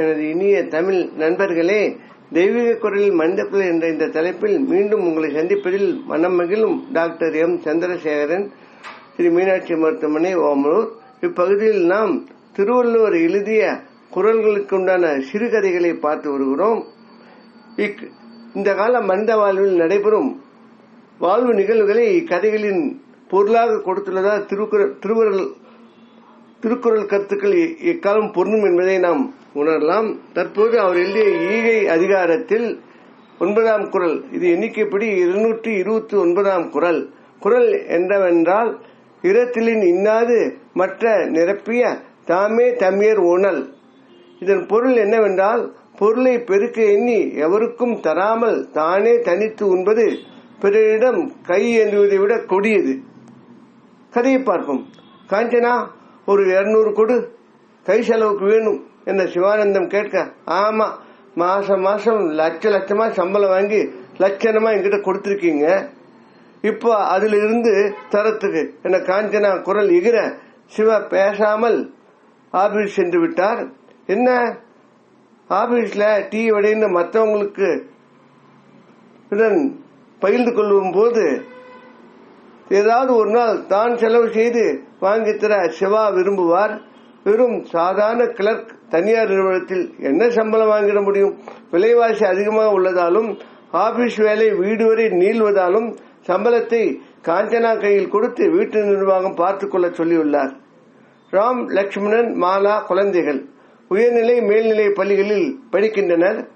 எனது இனிய தமிழ் நண்பர்களே தெய்வீக குரலில் மனிதக்குரல் என்ற இந்த தலைப்பில் மீண்டும் உங்களை சந்திப்பதில் மனம் மகிழும் டாக்டர் எம். சந்திரசேகரன் ஸ்ரீ மீனாட்சி மருத்துவமனை ஓமலூர். இப்பகுதியில் நாம் திருவள்ளுவர் எழுதிய குரல்களுக்குண்டான சிறுகதைகளை பார்த்து வருகிறோம். இக் இந்த கால மனித வாழ்வில் நடைபெறும் வாழ்வு நிகழ்வுகளை இக்கதைகளின் பொருளாக கொடுத்துள்ளதால் திருக்குறள் திருவருள் திருக்குறள் கருத்துக்கள் எக்காலம் பொருந்தும் என்பதை நாம் உணரலாம். தற்போது அவர் எழுதிய ஈகை அதிகாரத்தில் ஒன்பதாம் குறள் இது எண்ணிக்கைப்படி இருநூற்றி இருபத்தி ஒன்பதாம் குறள் குறள் என்னவென்றால் இரத்திலின் இன்னாது மற்ற நிரப்பிய தாமே தம்மியர் உணல் இதன் பொருள் என்னவென்றால் பொருளை பெருக்க எண்ணி எவருக்கும் தராமல் தானே தனித்து உண்பது பிறரிடம் கை ஏந்துவதை விட கொடியது. கதையை பார்ப்போம். காஞ்சனா ஒரு இருநூறு கொடு. கை செலவுக்கு வேணும் என்ன சிவானந்தம் கேட்க. ஆமா மாசம் மாசம் லட்ச லட்சமா சம்பளம் வாங்கி லட்சணமா என்கிட்ட கொடுத்துருக்கீங்க. இப்போ அதுல இருந்து தரத்துக்கு என்ன காஞ்சனா குரல் எகிர சிவா பேசாமல் ஆபீஸ் சென்று விட்டார். என்ன? ஆபீஸ்ல டீ வடைன்னு மற்றவங்களுக்கு பகிர்ந்து கொள்ளும் போது ஏதாவது ஒரு நாள் தான் செலவு செய்து வாங்கித் தர சிவா விரும்புவார். வெறும் சாதாரண கிளர்க் தனியார் நிறுவனத்தில் என்ன சம்பளம் வாங்கிட முடியும்? விலைவாசி அதிகமாக உள்ளதாலும் ஆபீஸ் வேலை வீடு வரை நீள்வதாலும் சம்பளத்தை காஞ்சனா கையில் கொடுத்து வீட்டு நிர்வாகம் பார்த்துக் கொள்ள சொல்லியுள்ளார். ராம் லட்சுமணன் மாலா குழந்தைகள் உயர்நிலை மேல்நிலை பள்ளிகளில் படிக்கின்றனர்.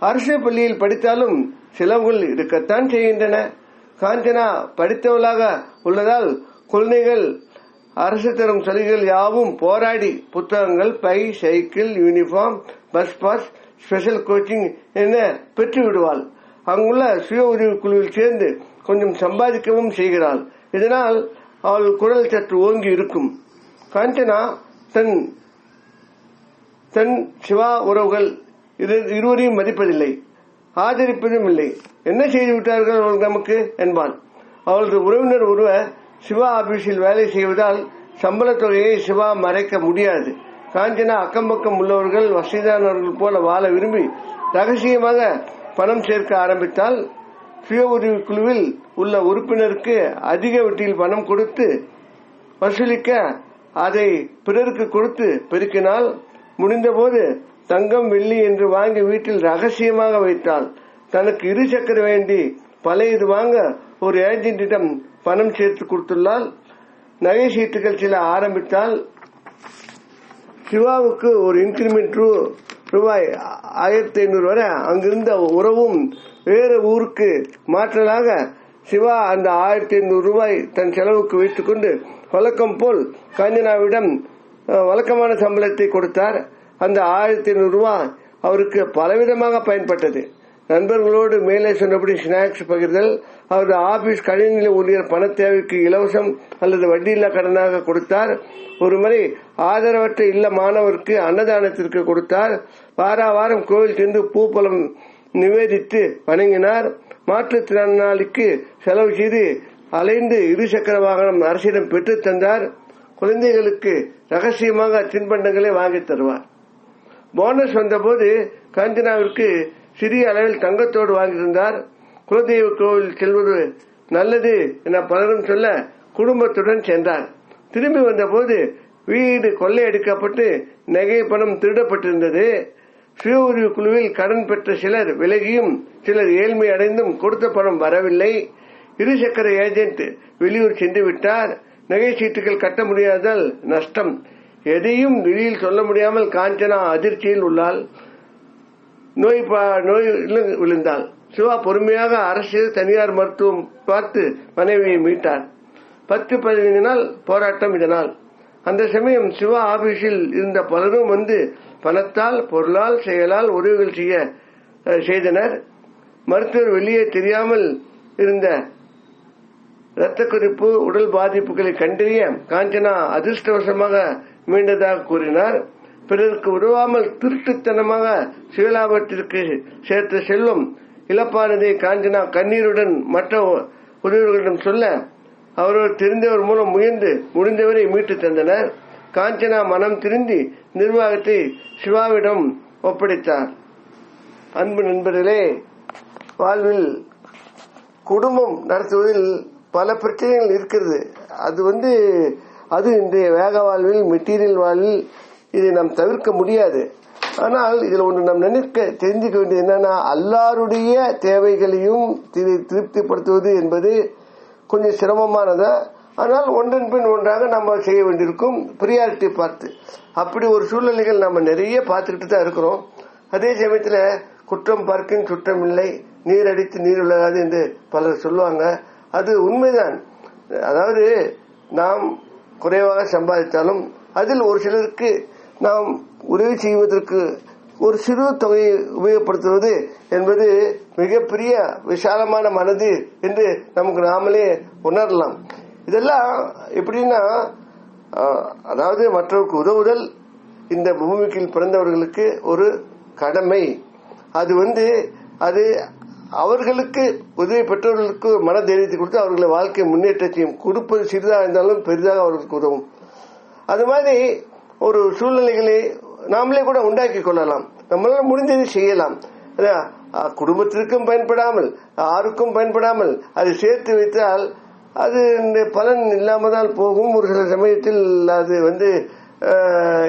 அரசு பள்ளியில் படித்தாலும் செலவுகள் இருக்கத்தான் செய்கின்றன. காஞ்சனா படித்தவளாக உள்ளதால் குழந்தைகள் அரசு தரும் சலுகைகள் யாவும் போராடி புத்தகங்கள் by cycle uniform bus pass special coaching என பெற்று விடுவாள். அங்குள்ள சுய உதவி குழுவில் சேர்ந்து கொஞ்சம் சம்பாதிக்கவும் செய்கிறாள். இதனால் அவள் குரல் சற்று ஓங்கி இருக்கும். காஞ்சனா தன் தன் சிவா உறவுகள் இரு- இருவரையும் மதிப்பதில்லை. ஆதரிப்பதும் இல்லை. என்ன செய்து விட்டார்கள் அவள் நமக்கு? என்பான். அவளது உறவினர் ஒருவர் சிவா ஆபீஸில் வேலை செய்வதால் சம்பளத் தொகையை சிவா மறைக்க முடியாது. காஞ்சனா அக்கம் பக்கம் உள்ளவர்கள் வசதியானவர்கள் போல வாழ விரும்பி ரகசியமாக பணம் சேர்க்க ஆரம்பித்தால் சுய உதவி குழுவில் உள்ள உறுப்பினருக்கு அதிக வட்டியில் பணம் கொடுத்து வசூலிக்க அதை பிறருக்கு கொடுத்து பெருக்கினால் முடிந்தபோது தங்கம் வெள்ளி என்று வாங்கி வீட்டில் ரகசியமாக வைத்தாள். தனக்கு இரு சக்கர வேண்டி பழையது வாங்க ஒரு ஏஜென்டிடம் பணம் சேர்த்து கொடுத்துள்ளால் நகை சீட்டுகள் சில ஆரம்பித்தால் சிவாவுக்கு ஒரு இன்கிரிமெண்ட் ரூ- ரூபாய் ஆயிரத்தி ஐநூறு வரை அங்கிருந்த உறவும் வேறு ஊருக்கு மாற்றலாக சிவா அந்த ஆயிரத்தி ஐநூறு ரூபாய் தன் செலவுக்கு வைத்துக்கொண்டு வழக்கம் போல் காஞ்சனாவிடம் வழக்கமான சம்பளத்தை கொடுத்தார். அந்த ஆயிரத்தி ஐநூறு ரூபாய் அவருக்கு பலவிதமாக பயன்பட்டது. நண்பர்களோடு மேலே சொன்னபடி ஸ்நாக்ஸ் பகிர்தல் அவரது ஆபீஸ் கணினி ஊழியர் பண தேவைக்கு இலவசம் அல்லது வட்டியில்லா கடனாக கொடுத்தார். ஒருமுறை ஆதரவற்ற இல்ல மாணவருக்கு அன்னதானத்திற்கு கொடுத்தார். வார வாரம் கோவில் சென்று பூப்பலம் நிவேதித்து வணங்கினார். மாற்றுத்திறனாளிக்கு செலவு செய்து அலைந்து இருசக்கர வாகனம் அரசிடம் பெற்றுத் தந்தார். குழந்தைகளுக்கு ரகசியமாக தின்பண்டங்களை வாங்கித் தருவார். போனஸ் வந்தபோது காஞ்சனாவிற்கு சிறிய அளவில் தங்கத்தோடு வாங்கியிருந்தார் குலதெய்வ கோவில் செல்வது நல்லது என பலரும் சொல்ல குடும்பத்துடன் சென்றார். திரும்பி வந்தபோது வீடு கொள்ளையடிக்கப்பட்டு நகை பணம் திருடப்பட்டிருந்தது. சுய உதவி குழுவில் கடன் பெற்ற சிலர் விலகியும் சிலர் ஏழ்மை அடைந்தும் கொடுத்த பணம் வரவில்லை. இருசக்கர ஏஜென்ட் வெளியூர் சென்று விட்டார். நகை சீட்டுகள் கட்ட முடியாததால் நஷ்டம். எதையும் வெளியில் சொல்ல முடியாமல் காஞ்சனா அதிர்ச்சியில் உள்ளால் நோய் பா- விழுந்தாள். சிவா பொறுமையாக அரசு தனியார் மருத்துவம் பார்த்து மனைவியை மீட்டார். பத்து பதினைந்து நாள் போராட்டம் இதனால். அந்த சமயம் சிவா ஆபீஸில் இருந்த பலரும் வந்து பணத்தால் பொருளால் செயலால் உதவிகள் செய்ய செய்தனர். மருத்துவர் வெளியே தெரியாமல் இருந்த இரத்த குறிப்பு உடல் பாதிப்புகளை கண்டறிய காஞ்சனா அதிர்ஷ்டவசமாக மீண்டதாக கூறினார். பிறருக்கு உதவாமல் திருட்டுத்தனமாக சீலாவற்றிற்கு சேர்த்த செல்வம் இழப்பானதை காஞ்சனா கண்ணீருடன் மற்ற உதவிகளிடம் சொல்ல அவர்கள் தெரிந்தவர் மூலம் முயன்று முடிந்தவரை மீட்டு தந்தனர். காஞ்சனா மனம் திருந்தி நிர்வாகத்தை சிவாவிடம் ஒப்படைத்தார். அன்பு நண்பர்களே வாழ்வில் குடும்பம் நடத்துவதில் பல பிரச்சனைகள் இருக்கிறது. அது வந்து அது இன்றைய வேக வாழ்வில் மெட்டீரியல் வாழ்வில் இதை நாம் தவிர்க்க முடியாது. ஆனால் இதில் ஒன்று நாம் நினைக்க தெரிஞ்சுக்க வேண்டியது என்னன்னா எல்லாருடைய தேவைகளையும் திரு- திருப்திப்படுத்துவது என்பது கொஞ்சம் சிரமமானதா? ஆனால் ஒன்றன் பின் ஒன்றாக நம்ம செய்ய வேண்டியிருக்கும் ப்ரியாரிட்டி பார்த்து அப்படி ஒரு சூழ்நிலைகள் நம்ம நிறைய பார்த்துக்கிட்டு தான் இருக்கிறோம். அதே சமயத்தில் குற்றம் பார்க்கின் சுற்றம் இல்லை நீர் அடித்து நீர் விலகாது என்று பலர் சொல்லுவாங்க. அது உண்மைதான். அதாவது நாம் குறைவாக சம்பாதித்தாலும் அதில் ஒரு சிலருக்கு நாம் உதவி செய்வதற்கு ஒரு சிறு தொகையை உபயோகப்படுத்துவது என்பது மிகப்பெரிய விசாலமான மனது என்று நமக்கு நாமளே உணரலாம். இதெல்லாம் எப்படின்னா அதாவது மற்றவருக்கு உதவுதல் இந்த பூமிக்கு பிறந்தவர்களுக்கு ஒரு கடமை. அது வந்து அது அவர்களுக்கு உதவி பெற்றவர்களுக்கு மன தைரியத்தை கொடுத்து அவர்களை வாழ்க்கை முன்னேற்றத்தையும் கொடுப்பது சிறிதாக இருந்தாலும் பெரிதாக அவர்களுக்கு உதவும். அது மாதிரி ஒரு சூழ்நிலைகளை நாமளே கூட உண்டாக்கி கொள்ளலாம். நம்மளால முடிஞ்சதை செய்யலாம். குடும்பத்திற்கும் பயன்படாமல் யாருக்கும் பயன்படாமல் அதை சேர்த்து வைத்தால் அது இந்த பலன் இல்லாமதான் போகும். ஒரு சில சமயத்தில் அது வந்து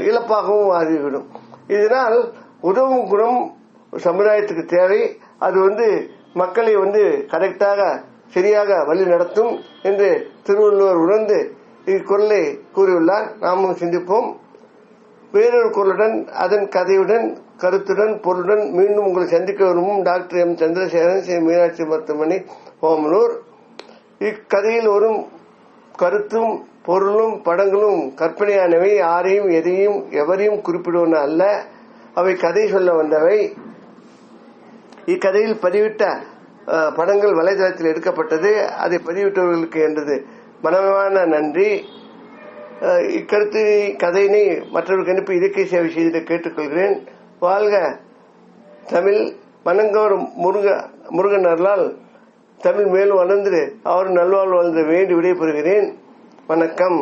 இழப்பாகவும் ஆகிவிடும் இதனால் உதவும் குணம் சமுதாயத்துக்கு தேவை. அது வந்து மக்களை வந்து கரெக்டாக சரியாக வழி நடத்தும் என்று திருவள்ளுவர் உணர்ந்து இக்குரலை கூறியுள்ளார். நாமும் சிந்திப்போம். வேறொரு குரலுடன் அதன் கதையுடன் கருத்துடன் பொருளுடன் மீண்டும் உங்களை சந்திக்க விரும்பும் டாக்டர் எம். சந்திரசேகரன் ஸ்ரீ மீனாட்சி மருத்துவமனை ஓமலூர் இக்கதையில் வரும் கருத்தும் பொருளும் படங்களும் கற்பனையானவை. யாரையும் எதையும் எவரையும் குறிப்பிடுவன அல்ல. அவை கதை சொல்ல வந்தவை. இக்கதையில் பதிவிட்ட படங்கள் வலைதளத்தில் எடுக்கப்பட்டது. அதை பதிவிட்டவர்களுக்கு என்றது மனமான நன்றி. இக்கருத்து கதையினை மற்றவர்களுக்கு அனுப்பி இயற்கை சேவை செய்திட கேட்டுக்கொள்கிறேன். வாழ்க தமிழ் மனங்கோர் முருக முருகன் அருளால் தமிழ் மேலும் வளர்ந்து அவர் நல்வாழ்வு வளர்ந்து வேண்டி விடைபெறுகிறேன். வணக்கம்.